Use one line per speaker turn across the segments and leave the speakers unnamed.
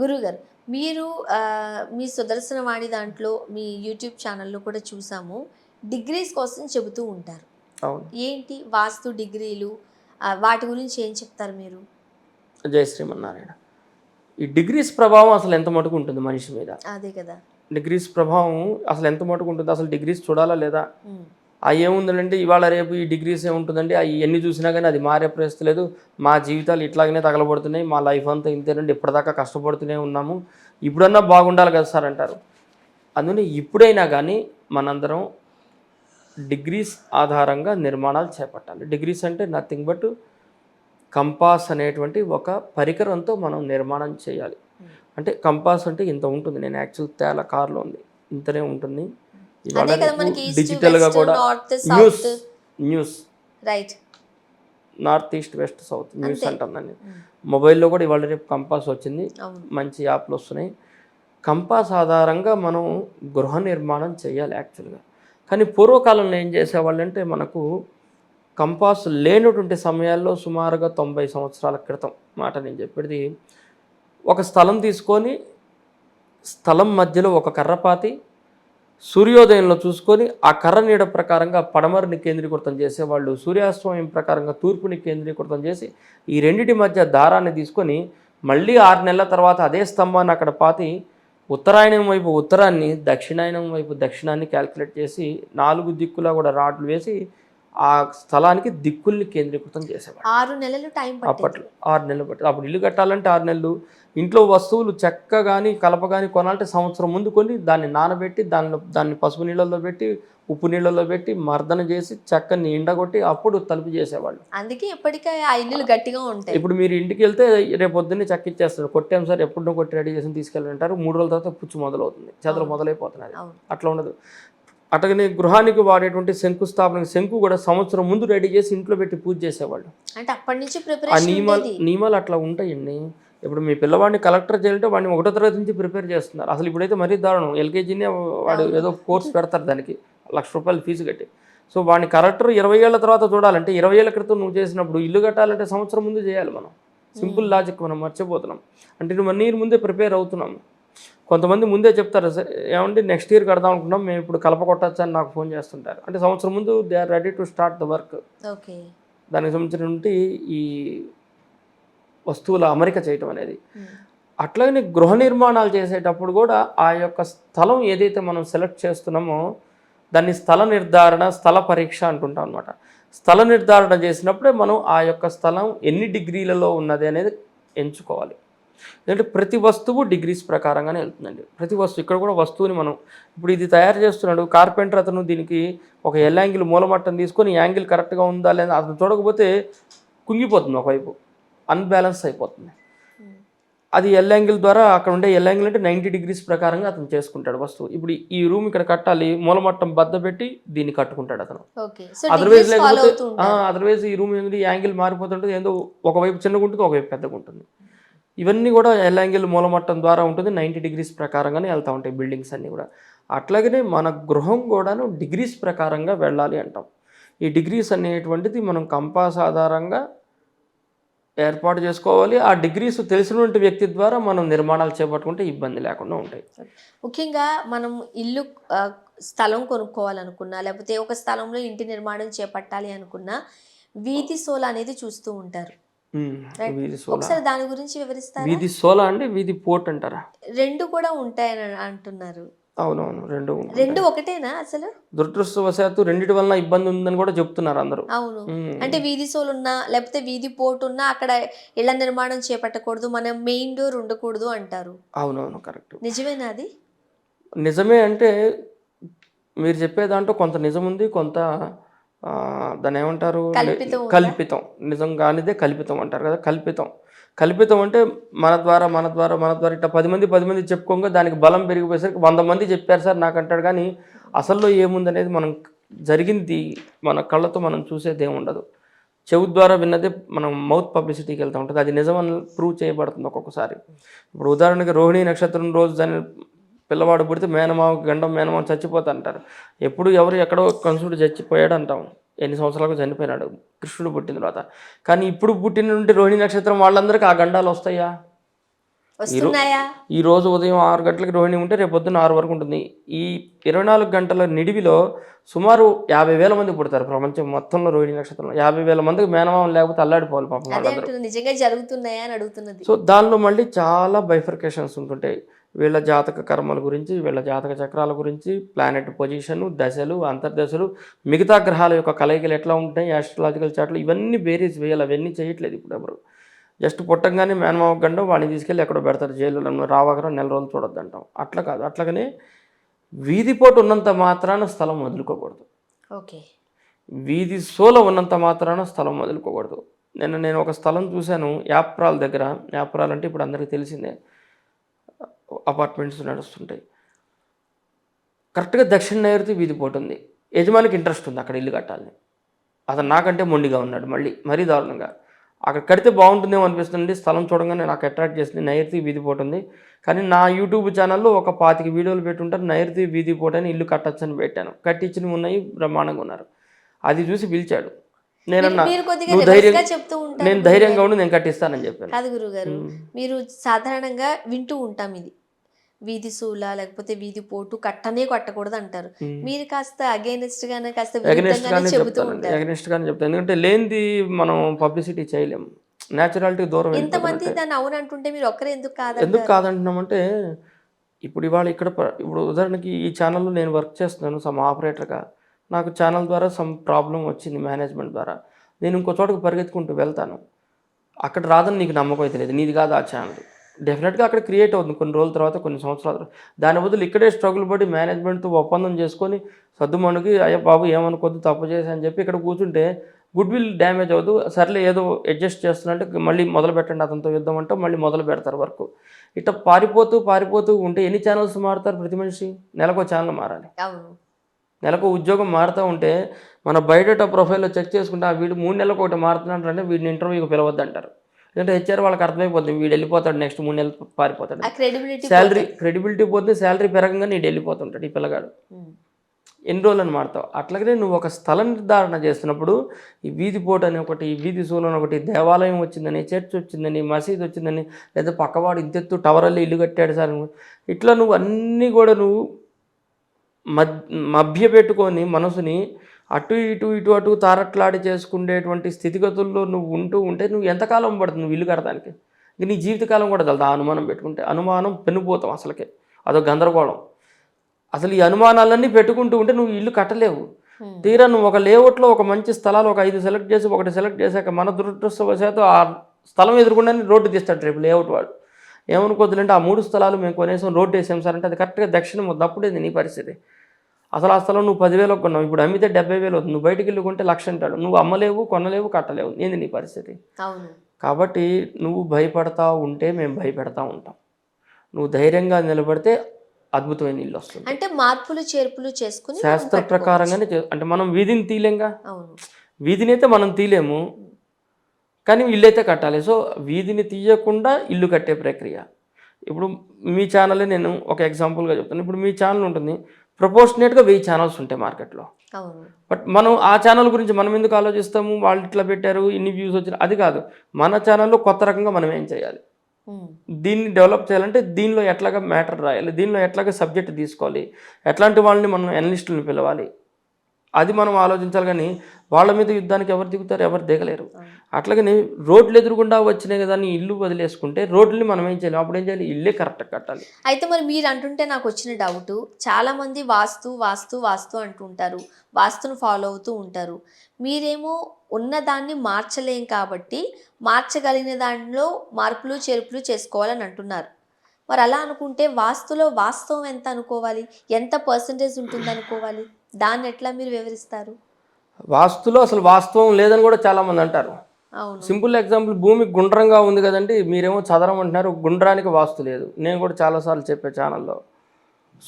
గురుగారు మీరు మీ సుదర్శన వాణి దాంట్లో మీ యూట్యూబ్ ఛానల్లో కూడా చూసాము. డిగ్రీస్ కోసం చెబుతూ ఉంటారు.
అవును.
ఏంటి వాస్తు డిగ్రీలు? వాటి గురించి ఏం చెప్తారు మీరు?
జయ శ్రీమన్నారాయణ. ఈ డిగ్రీస్ ప్రభావం అసలు ఎంత మటుకు ఉంటుంది మనిషి మీద?
అదే కదా.
డిగ్రీస్ ప్రభావం అసలు ఎంత మటుకు ఉంటుంది? అసలు డిగ్రీస్ చూడాలా లేదా? ఆ ఏముందంటే ఇవాళ రేపు ఈ డిగ్రీస్ ఏముంటుందండి? అవి ఎన్ని చూసినా కానీ అది మారే పరిస్థితి లేదు. మా జీవితాలు ఇట్లాగనే తగలబడుతున్నాయి. మా లైఫ్ అంతా ఇంతేనండి. ఇప్పటిదాకా కష్టపడుతూనే ఉన్నాము. ఇప్పుడన్నా బాగుండాలి కదా సార్ అంటారు. అందుకని ఇప్పుడైనా కానీ మనందరం డిగ్రీస్ ఆధారంగా నిర్మాణాలు చేపట్టాలి. డిగ్రీస్ అంటే నథింగ్ బట్ కంపాస్ అనేటువంటి ఒక పరికరంతో మనం నిర్మాణం చేయాలి. అంటే కంపాస్ అంటే ఇంత ఉంటుంది. నేను యాక్చువల్ తేల కార్లో ఉంది. ఇంతనే ఉంటుంది. డిజిటల్గా
వెస్ట్
కూడా news news
right
north east west south news. అంటుందండి. మొబైల్లో కూడా ఇవాళ రేపు కంపాస్ వచ్చింది. మంచి యాప్లు వస్తున్నాయి. కంపాస్ ఆధారంగా మనం గృహ నిర్మాణం చేయాలి యాక్చువల్గా కానీ పూర్వకాలంలో ఏం చేసేవాళ్ళు అంటే మనకు కంపాస్ లేనటువంటి సమయాల్లో సుమారుగా తొంభై సంవత్సరాల క్రితం మాట నేను చెప్పేది. ఒక స్థలం తీసుకొని స్థలం మధ్యలో ఒక కర్రపాతి సూర్యోదయంలో చూసుకొని ఆ కర్ర నీడ ప్రకారంగా పడమరని కేంద్రీకృతం చేసేవాళ్ళు సూర్యాస్తమయం ప్రకారంగా తూర్పుని కేంద్రీకృతం చేసి ఈ రెండిటి మధ్య దారాన్ని తీసుకొని మళ్ళీ ఆరు నెలల తర్వాత అదే స్తంభాన్ని అక్కడ పాతి ఉత్తరాయణం వైపు ఉత్తరాన్ని దక్షిణాయనం వైపు దక్షిణాన్ని క్యాల్కులేట్ చేసి నాలుగు దిక్కులా కూడా రాడ్లు వేసి ఆ స్థలానికి దిక్కుల్ని కేంద్రీకృతం చేసేవాళ్ళు.
ఆరు నెలలు టైం
అప్పట్లో ఆరు నెలలు పట్టింది. అప్పుడు ఇల్లు కట్టాలంటే ఆరు నెలలు ఇంట్లో వస్తువులు చెక్క కానీ కలప కానీ కొనాలంటే సంవత్సరం ముందు కొని దాన్ని నానబెట్టి దానిలో దాన్ని పసుపు నీళ్ళల్లో పెట్టి ఉప్పు నీళ్ళల్లో పెట్టి మర్దన చేసి చెక్కని ఎండగొట్టి అప్పుడు తలుపు చేసేవాళ్ళు.
అందుకే ఇప్పటికే ఆ ఇల్లులు గట్టిగా ఉంటాయి.
ఇప్పుడు మీరు ఇంటికి వెళ్తే రేపు పొద్దున్నే చెక్క ఇచ్చేస్తారు కొట్టాం సార్ ఎప్పుడు కొట్టి రెడీ చేసి తీసుకెళ్ళంటారు మూడు రోజుల తర్వాత పుచ్చు మొదలవుతుంది. చెదలు మొదలైపోతున్నది
అవును.
అట్లా ఉండదు. అట్లాగనే గృహానికి వాడేటువంటి శంకుస్థాపన శంకు కూడా సంవత్సరం ముందు రెడీ చేసి ఇంట్లో పెట్టి పూజ చేసేవాళ్ళు.
అంటే అప్పటి నుంచి
నియమాలు నియమాలు అట్లా ఉంటాయండి. ఇప్పుడు మీ పిల్లవాడిని కలెక్టర్ చేయాలంటే వాడిని ఒకటో తరగతి నుంచి ప్రిపేర్ చేస్తున్నారు. అసలు ఇప్పుడైతే మరీ దారుణం. ఎల్కేజీనే వాడు ఏదో కోర్స్ పెడతారు దానికి. లక్ష రూపాయలు ఫీజు కట్టి. సో వాడిని కలెక్టర్ ఇరవై ఏళ్ళ తర్వాత చూడాలంటే ఇరవై ఏళ్ళ క్రితం నువ్వు చేసినప్పుడు ఇల్లు కట్టాలంటే సంవత్సరం ముందు చేయాలి మనం. సింపుల్ లాజిక్ మనం మర్చిపోతున్నాం. అంటే నువ్వు వన్ ఇయర్ ముందే ప్రిపేర్ అవుతున్నాం కొంతమంది ముందే చెప్తారు "సార్, ఏమండి నెక్స్ట్ ఇయర్ కడదాం అనుకున్నాం మేము ఇప్పుడు కలప కొట్టచ్చు అని నాకు ఫోన్ చేస్తుంటారు. అంటే సంవత్సరం ముందు they are ready to start the work.
Okay.
దానికి సంబంధించినటువంటి ఈ వస్తువుల అమరిక చేయటం అనేది. అట్లాగనే గృహ నిర్మాణాలు చేసేటప్పుడు కూడా ఆ యొక్క స్థలం ఏదైతే మనం సెలెక్ట్ చేస్తున్నామో దాన్ని స్థల నిర్ధారణ స్థల పరీక్ష అంటుంటాం అనమాట స్థల నిర్ధారణ చేసినప్పుడే మనం ఆ యొక్క స్థలం ఎన్ని డిగ్రీలలో ఉన్నది అనేది ఎంచుకోవాలి. ఎందుకంటే ప్రతి వస్తువు డిగ్రీస్ ప్రకారంగానే వెళ్తుందండి. ప్రతి వస్తువు ఇక్కడ కూడా వస్తువుని మనం ఇప్పుడు ఇది తయారు చేస్తున్నాడు కార్పెంటర్ అతను దీనికి ఒక ఎల్ యాంగిల్ మూలమట్టం తీసుకొని యాంగిల్ కరెక్ట్గా ఉందా లేదా అతను చూడకపోతే కుంగిపోతుంది ఒకవైపు. అన్బ్యాలెన్స్ అయిపోతుంది. అది ఎల్ యాంగిల్ ద్వారా అక్కడ ఉండే ఎల్ యాంగిల్ అంటే నైంటీ డిగ్రీస్ ప్రకారంగా అతను చేసుకుంటాడు వస్తువు. ఇప్పుడు ఈ రూమ్ ఇక్కడ కట్టాలి మూలమట్టం బద్ద పెట్టి దీన్ని కట్టుకుంటాడు అతను. అదర్వైజ్ లేకపోతే అదర్వైజ్ ఈ రూమ్ ఏంటి యాంగిల్ మారిపోతుంటుంది ఏందో ఒకవైపు చిన్నగా ఉంటుంది ఒకవైపు పెద్దగా ఉంటుంది. ఇవన్నీ కూడా ఎల్ యాంగిల్ మూలమట్టం ద్వారా ఉంటుంది నైంటీ డిగ్రీస్ ప్రకారంగానే వెళ్తూ ఉంటాయి బిల్డింగ్స్ అన్నీ కూడా. అట్లాగనే మన గృహం కూడాను డిగ్రీస్ ప్రకారంగా వెళ్ళాలి అంటాం. ఈ డిగ్రీస్ అనేటువంటిది మనం కంపాస్ ఆధారంగా ఏర్పాటు చేసుకోవాలి. ఆ డిగ్రీస్ తెలిసినటువంటి వ్యక్తి ద్వారా మనం నిర్మాణాలు చేపట్టుకుంటే ఇబ్బంది లేకుండా ఉంటాయి.
ముఖ్యంగా మనం ఇల్లు స్థలం కొనుక్కోవాలనుకున్నా లేకపోతే ఒక స్థలంలో ఇంటి నిర్మాణం చేపట్టాలి అనుకున్నా వీధి సోల అనేది చూస్తూ ఉంటారు. ఒకసారి దాని గురించి వివరిస్తారా?
వీధి సోలా అంటే వీధి పోర్ట్ అంటారా?
రెండు కూడా ఉంటాయని అంటున్నారు.
అవునవును రెండు.
రెండు ఒకటేనా అసలు?
దురదృష్టవశాత్తు రెండిటి వలన ఇబ్బంది ఉందని కూడా చెప్తున్నారు అందరూ.
అవును. అంటే వీధి సోల్ ఉన్నా లేకపోతే వీధి పోర్ట్ ఉన్నా అక్కడ ఇళ్ళ నిర్మాణం చేపట్టకూడదు మనం మెయిన్ డోర్ ఉండకూడదు అంటారు.
అవునవును కరెక్ట్.
నిజమేనా అది?
నిజమే అంటే మీరు చెప్పే దాంట్లో కొంత నిజం ఉంది కొంత ఆ, దాన్ని ఏమంటారు?
కల్పితం.
నిజం కానిదే కల్పితం అంటారు కదా కల్పితం. కల్పితం అంటే మన ద్వారా మన ద్వారా మన ద్వారా ఇట్లా పది మంది పది మంది చెప్పుకోగా దానికి బలం పెరిగిపోయేసరికి వంద మంది చెప్పారు సార్ నాకు అంటాడు కానీ అసల్లో ఏముంది అనేది మనం జరిగింది మన కళ్ళతో మనం చూసేది ఉండదు. చెవు ద్వారా విన్నదే మనం మౌత్ పబ్లిసిటీకి వెళ్తూ ఉంటుంది. అది నిజమని ప్రూవ్ చేయబడుతుంది ఒక్కొక్కసారి. ఇప్పుడు ఉదాహరణకి రోహిణి నక్షత్రం రోజు దాని పిల్లవాడు పుడితే మేనమావ గండం మేనమావ చచ్చిపోతా అంటారు. ఎప్పుడు ఎవరు ఎక్కడో కంసుడు చచ్చిపోయాడు అంటాము ఎన్ని సంవత్సరాలకు చనిపోయినాడు? కృష్ణుడు పుట్టిన తర్వాత. కానీ ఇప్పుడు పుట్టిన నుండి రోహిణి నక్షత్రం వాళ్ళందరికీ ఆ గండాలు వస్తాయా? ఈ రోజు ఉదయం ఆరు గంటలకు రోహిణి ఉంటే రేపు పొద్దున్న ఆరు వరకు ఉంటుంది. ఈ ఇరవై నాలుగు గంటల నిడివిలో సుమారు యాభై వేల మంది పుడతారు ప్రపంచం మొత్తంలో రోహిణి నక్షత్రంలో. యాభై వేల మందికి మేనమామం లేకపోతే అల్లాడిపోవాలి పాపం
నిజంగా జరుగుతున్నాయా అని అడుగుతున్నది.
సో దానిలో మళ్ళీ చాలా బైఫర్కేషన్స్ ఉంటుంటాయి. వీళ్ళ జాతక కర్మల గురించి వీళ్ళ జాతక చక్రాల గురించి ప్లానెట్ పొజిషన్ దశలు అంతర్దశలు మిగతా గ్రహాల యొక్క కలయికలు ఎట్లా ఉంటాయి ఆస్ట్రలాజికల్ చాట్లు ఇవన్నీ బేరీస్ వేయాలి అవన్నీ చేయట్లేదు ఇప్పుడు ఎవరు. జస్ట్ పుట్టంగానే మేనమావ గండం వాడిని తీసుకెళ్ళి ఎక్కడో పెడతారు జైల్లో రావగరం నెల రోజులు చూడొద్దు అంటాం. అట్లా కాదు అట్లాగనే వీధి పోటు ఉన్నంత మాత్రాన స్థలం వదులుకోకూడదు.
ఓకే.
వీధి సోల ఉన్నంత మాత్రాన స్థలం వదులుకోకూడదు. నిన్న నేను ఒక స్థలం చూశాను యాప్రాల్ దగ్గర. యాప్రాల్ అంటే ఇప్పుడు అందరికీ తెలిసిందే. అపార్ట్మెంట్స్ నడుస్తుంటాయి. కరెక్ట్గా దక్షిణ నైరుతి వీధి పోటుంది యజమానికి ఇంట్రెస్ట్ ఉంది అక్కడ ఇల్లు కట్టాలని. అతను నాకంటే మొండిగా ఉన్నాడు మళ్ళీ మరీ దారుణంగా. అక్కడ కడితే బాగుంటుందేమో అనిపిస్తుంది స్థలం చూడగానే నాకు అట్రాక్ట్ చేసింది నైరుతి వీధి పోటుంది కానీ నా యూట్యూబ్ ఛానల్లో ఒక పాతిక వీడియోలు పెట్టుంటారు నైరుతి వీధి పోటని ఇల్లు కట్టచ్చని పెట్టాను. కట్టించినవి ఉన్నాయి బ్రహ్మాండంగా ఉన్నారు. అది చూసి పిలిచాడు. నేనన్నా నువ్వు
reverse
ధైర్యం
గా చెప్తూ ఉంటారు
నేను ధైర్యంగా ఉండి నేను కట్టిస్తానని చెప్పాను.
కాదు గురుగారు మీరు సాధారణంగా వింటూ ఉంటాం ఇది. వీధి సూల లేకపోతే వీధి పోటు కట్టనే కట్టకూడదు అంటారు. మీరు కాస్త అగేనెస్ట్ గానే కాస్త
అగనిస్ట్ గానే
చెబుతూ
చెప్తాను
ఉంటారు.
అగనిస్ట్ గానే చెప్తాను ఎందుకంటే లేనిది మనం పబ్లిసిటీ చేయలేం. న్యాచురాలిటీ దూరం
ఇంతమంది
వెళ్ళిపోతుంటే
దాన్ని అవును అంటుంటే మీరు ఒక్కరే ఎందుకు
ఎందుకు
కాదంటారు
కాదంటున్నామంటే ఇప్పుడు ఇవాళ ఇక్కడ ఇప్పుడు ఉదాహరణకి ఈ ఛానల్లో నేను వర్క్ చేస్తున్నాను సమ్ ఆపరేటర్గా నాకు ఛానల్ ద్వారా సమ్ ప్రాబ్లం వచ్చింది మేనేజ్మెంట్ ద్వారా. నేను ఇంకో చోటకు పరిగెత్తుకుంటూ వెళ్తాను. అక్కడ రాదని నీకు నమ్మకం అయితే లేదు. నీది కాదు ఆ ఛానల్ డెఫినెట్గా అక్కడ క్రియేట్ అవుతుంది. కొన్ని రోజుల తర్వాత కొన్ని సంవత్సరాల తర్వాత. దాని బదులు ఇక్కడే స్ట్రగుల్ పడి మేనేజ్మెంట్తో ఒప్పందం చేసుకొని సర్దుమణుకి అయ్యో బాబు ఏమనుకోద్దు తప్పు చేసి అని చెప్పి ఇక్కడ కూర్చుంటే గుడ్ విల్ డ్యామేజ్ అవ్వదు. సర్లే ఏదో అడ్జస్ట్ చేస్తున్నట్టు మళ్ళీ మొదలు పెట్టండి అతనితో యుద్ధం అంటే మళ్ళీ మొదలు పెడతారు వర్క్. ఇట్లా పారిపోతూ పారిపోతూ ఉంటే ఎన్ని ఛానల్స్ మారుతారు ప్రతి మనిషి? నెలకు ఛానల్ మారాలి. నెలకు ఉద్యోగం మారుతూ ఉంటే మన బయోడేటా ప్రొఫైల్లో చెక్ చేసుకుంటే ఆ వీడు మూడు నెలలకు ఒకటి మారుతున్నాడు అంటే వీడిని ఇంటర్వ్యూకి పిలవద్దు అంటారు ఎందుకంటే హెచ్ఆర్ వాళ్ళకి అర్థమైపోతుంది వీడు వెళ్ళిపోతాడు నెక్స్ట్ మూడు నెలలు పారిపోతాడు. శాలరీ క్రెడిబిలిటీ పోతే శాలరీ పెరగంగా నీడు వెళ్ళిపోతుంటాడు ఈ పిల్లగాడు. ఎన్ని రోజులను మారుతావు? అట్లాగనే నువ్వు ఒక స్థల నిర్ధారణ చేస్తున్నప్పుడు ఈ వీధి పోటు అని ఒకటి ఈ వీధి సూలని ఒకటి దేవాలయం వచ్చిందని చర్చ్ వచ్చిందని మసీద్ వచ్చిందని లేదా పక్కవాడు ఇంతెత్తు టవర్ అల్లి ఇల్లు కట్టాడు సార్. ఇట్లా నువ్వు అన్నీ కూడా నువ్వు మద్ మభ్య పెట్టుకొని మనసుని అటు ఇటు ఇటు అటు తారట్లాడి చేసుకునేటువంటి స్థితిగతుల్లో నువ్వు ఉంటూ ఉంటే నువ్వు ఎంతకాలం పడుతుంది నువ్వు ఇల్లు కడటానికి ఇంక నీ జీవితకాలం కూడా చల్దు అనుమానం పెట్టుకుంటే. అనుమానం పెనుపోతాం అసలుకే. అదొక గందరగోళం. అసలు ఈ అనుమానాలన్నీ పెట్టుకుంటూ ఉంటే నువ్వు ఇల్లు కట్టలేవు. తీరా నువ్వు ఒక లేఅవుట్లో ఒక మంచి స్థలాలు ఒక ఐదు సెలెక్ట్ చేసి ఒకటి సెలెక్ట్ చేశాక మన దురదృష్టవశాత్తు ఆ స్థలం ఎదుర్కొంటే రోడ్డు తీస్తాడు రేపు లేఅవుట్ వాడు. ఏమనుకోద్దులంటే ఆ మూడు స్థలాలు మేము కొనేసాం రోడ్డు వేసాం సార్ అంటే అది కరెక్ట్గా దక్షిణం వద్దు అప్పుడే నీ పరిస్థితి? అసలు ఆ స్థలం నువ్వు పదివేలకు కొన్నావు. ఇప్పుడు అమ్మితే డెబ్బై వేలు అవుతుంది. నువ్వు బయటికి వెళ్ళి కొంటే లక్ష అంటాడు. నువ్వు అమ్మలేవు కొనలేవు కట్టలేవు. ఏంది నీ పరిస్థితి? కాబట్టి నువ్వు భయపడతా ఉంటే మేము భయపెడతా ఉంటాం. నువ్వు ధైర్యంగా నిలబడితే అద్భుతమైన ఇల్లు వస్తుంది.
అంటే మార్పులు చేర్పులు చేసుకుని
శాస్త్ర. ప్రకారంగానే అంటే మనం వీధిని తీలేంగా వీధిని అయితే మనం తీలేము కానీ ఇల్లు అయితే కట్టాలి. సో వీధిని తీయకుండా ఇల్లు కట్టే ప్రక్రియ. ఇప్పుడు మీ ఛానలే నేను ఒక ఎగ్జాంపుల్గా చెప్తాను. ఇప్పుడు మీ ఛానల్ ఉంటుంది. ప్రపోర్షనేట్గా వెయ్యి ఛానల్స్ ఉంటాయి మార్కెట్లో బట్ మనం ఆ ఛానల్ గురించి మనం ఎందుకు ఆలోచిస్తాము? వాళ్ళు ఇట్లా పెట్టారు ఇన్ని వ్యూస్ వచ్చిన అది కాదు. మన ఛానల్లో కొత్త రకంగా మనం ఏం చేయాలి. దీన్ని డెవలప్ చేయాలంటే దీనిలో ఎట్లాగా మ్యాటర్ రాయాలి? దీనిలో ఎట్లాగా సబ్జెక్ట్ తీసుకోవాలి? ఎట్లాంటి వాళ్ళని మనం ఎనలిస్టులను పిలవాలి? అది మనం ఆలోచించాలి కానీ వాళ్ళ మీద యుద్ధానికి ఎవరు దిగుతారు ఎవరు దిగలేరు. అట్లాగని రోడ్లు ఎదురుగుండా వచ్చినాయి కదా అని ఇల్లు వదిలేసుకుంటే రోడ్లని మనం ఏం చేయాలి. అప్పుడు ఏం చేయాలి? ఇల్లే కరెక్ట్ కట్టాలి.
అయితే మరి మీరు అంటుంటే నాకు వచ్చిన డౌట్ చాలా మంది వాస్తు వాస్తు వాస్తు అంటుంటారు వాస్తును ఫాలో అవుతూ ఉంటారు. మీరేమో ఉన్నదాన్ని మార్చలేం కాబట్టి మార్చగలిగిన దానిలో మార్పులు చేర్పులు చేసుకోవాలని అంటున్నారు. మరి అలా అనుకుంటే వాస్తులో వాస్తవం ఎంత అనుకోవాలి? ఎంత పర్సంటేజ్ ఉంటుంది అనుకోవాలి దాన్ని ఎట్లా మీరు వివరిస్తారు?
వాస్తులో అసలు వాస్తవం లేదని కూడా చాలామంది అంటారు. సింపుల్ ఎగ్జాంపుల్ భూమి గుండ్రంగా ఉంది కదండి మీరేమో చదరం అంటున్నారు గుండ్రానికి వాస్తు లేదు. నేను కూడా చాలాసార్లు చెప్పే ఛానల్లో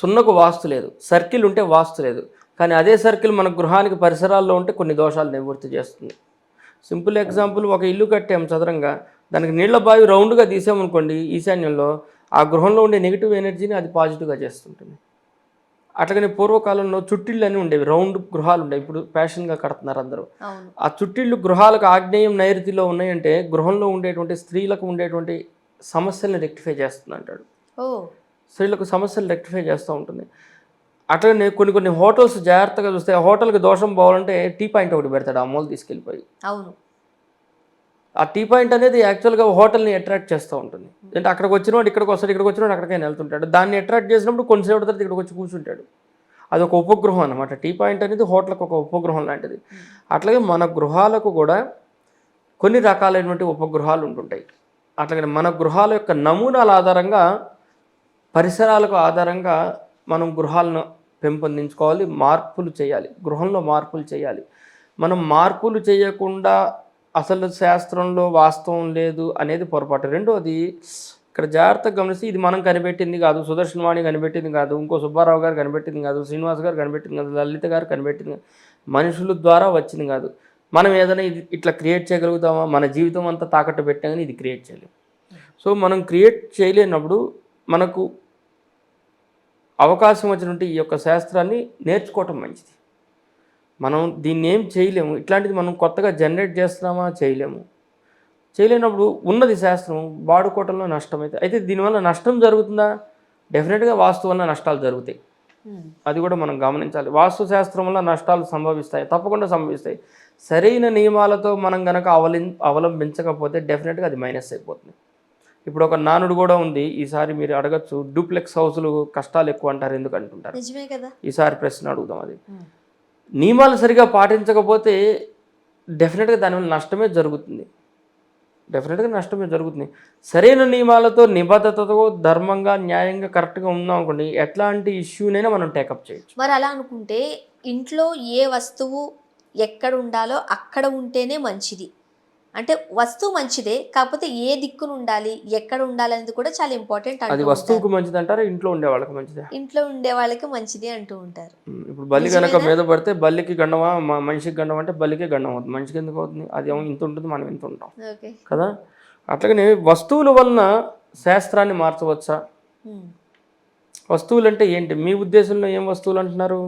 సున్నకు వాస్తు లేదు సర్కిల్ ఉంటే వాస్తు లేదు. కానీ అదే సర్కిల్ మన గృహానికి పరిసరాల్లో ఉంటే కొన్ని దోషాలు నివృత్తి చేస్తుంది. సింపుల్ ఎగ్జాంపుల్ ఒక ఇల్లు కట్టాం చదరంగా దానికి నీళ్ళ బావి రౌండ్గా తీసామనుకోండి ఈశాన్యంలో ఆ గృహంలో ఉండే నెగిటివ్ ఎనర్జీని అది పాజిటివ్గా చేస్తుంటుంది. అట్లాగనే పూర్వకాలంలో చుట్టిళ్ళు అని ఉండేవి రౌండ్ గృహాలు ఉండేవి. ఇప్పుడు ఫ్యాషన్గా కడుతున్నారు అందరూ. ఆ చుట్టిళ్ళు గృహాలకు ఆగ్నేయం నైరుతిలో ఉన్నాయంటే గృహంలో ఉండేటువంటి స్త్రీలకు ఉండేటువంటి సమస్యల్ని రెక్టిఫై చేస్తుంది అంటాడు. స్త్రీలకు సమస్యలు రెక్టిఫై చేస్తూ ఉంటుంది. అట్లనే కొన్ని కొన్ని హోటల్స్ జాగ్రత్తగా చూస్తే హోటల్కి దోషం పోవాలంటే టీ పాయింట్ ఒకటి పెడతాడు ఆ మూల తీసుకెళ్ళిపోయి.
అవును.
ఆ టీ పాయింట్ అనేది యాక్చువల్గా హోటల్ని అట్రాక్ట్ చేస్తూ ఉంటుంది. అంటే అక్కడికి వచ్చినవాడు ఇక్కడికి వస్తాడు ఇక్కడికి వచ్చినవాడు అక్కడికైనా వెళ్తుంటాడు. దాన్ని అట్రాక్ట్ చేసినప్పుడు కొంచెంసేపు తర్వాత ఇక్కడికి వచ్చి కూర్చుంటాడు. అది ఒక ఉపగృహం అనమాట టీ పాయింట్ అనేది హోటల్కి ఒక ఉపగృహం లాంటిది. అట్లాగే మన గృహాలకు కూడా కొన్ని రకాలైనటువంటి ఉపగృహాలు ఉంటుంటాయి. అట్లాగే మన గృహాల యొక్క నమూనాల ఆధారంగా పరిసరాలకు ఆధారంగా మనం గృహాలను పెంపొందించుకోవాలి మార్పులు చేయాలి. గృహంలో మార్పులు చేయాలి. మనం మార్పులు చేయకుండా అసలు శాస్త్రంలో వాస్తవం లేదు అనేది పొరపాటు. రెండోది ఇక్కడ జాగ్రత్తగా గమనిస్తే ఇది మనం కనిపెట్టింది కాదు సుదర్శనవాణి కనిపెట్టింది కాదు ఇంకో సుబ్బారావు గారు కనిపెట్టింది కాదు శ్రీనివాస్ గారు కనిపెట్టింది కాదు లలిత గారు కనిపెట్టింది మనుషుల ద్వారా వచ్చింది కాదు. మనం ఏదైనా ఇది ఇట్లా క్రియేట్ చేయగలుగుతామా? మన జీవితం అంతా తాకట్టు పెట్టా కానీ ఇది క్రియేట్ చేయలేము సో మనం క్రియేట్ చేయలేనప్పుడు మనకు అవకాశం వచ్చినట్టు ఈ యొక్క శాస్త్రాన్ని నేర్చుకోవటం మంచిది. మనం దీన్ని ఏం చేయలేము. ఇట్లాంటిది మనం కొత్తగా జనరేట్ చేస్తున్నామా? చేయలేము. చేయలేనప్పుడు ఉన్నది శాస్త్రం వాడుకోవటంలో నష్టం అయితే అయితే దీనివల్ల నష్టం జరుగుతుందా? డెఫినెట్గా వాస్తు వల్ల నష్టాలు జరుగుతాయి. అది కూడా మనం గమనించాలి. వాస్తు శాస్త్రం వల్ల నష్టాలు సంభవిస్తాయి తప్పకుండా సంభవిస్తాయి. సరైన నియమాలతో మనం గనక అవలి అవలంబించకపోతే డెఫినెట్గా అది మైనస్ అయిపోతుంది. ఇప్పుడు ఒక నానుడు కూడా ఉంది. ఈసారి మీరు అడగచ్చు డూప్లెక్స్ హౌస్లు కష్టాలు ఎక్కువ అంటారు ఎందుకు అంటుంటారు? ఈసారి ప్రశ్న అడుగుదాం అది. నియమాలు సరిగా పాటించకపోతే డెఫినెట్గా దానివల్ల నష్టమే జరుగుతుంది. డెఫినెట్గా నష్టమే జరుగుతుంది. సరైన నియమాలతో నిబద్ధతతో ధర్మంగా న్యాయంగా కరెక్ట్గా ఉన్నాం అనుకోండి ఎట్లాంటి ఇష్యూనైనా మనం టేకప్ చేయొచ్చు.
మరి అలా అనుకుంటే ఇంట్లో ఏ వస్తువు ఎక్కడ ఉండాలో అక్కడ ఉంటేనే మంచిది. అంటే వస్తువు మంచిదే కాకపోతే ఏ దిక్కున ఉండాలి ఎక్కడ ఉండాలి అనేది కూడా చాలా ఇంపార్టెంట్
అది వస్తువుకు మంచిది అంటారా ఇంట్లో ఉండే వాళ్ళకి మంచిదే.
ఇంట్లో ఉండే వాళ్ళకి మంచిది అంటూ ఉంటారు.
ఇప్పుడు బల్లి కనుక మీద పడితే బల్లికి గండమా మనిషికి గండం అంటే బల్లికి గండం అవుతుంది. మనిషికి ఎందుకు అవుతుంది? అది ఏమో ఇంత ఉంటుంది మనం ఇంత ఉంటాం.
ఓకే.
కదా? అట్లాగనే వస్తువుల వలన శాస్త్రాన్ని మార్చవచ్చా. వస్తువులు అంటే ఏంటి? మీ ఉద్దేశంలో ఏం వస్తువులు అంటున్నారు?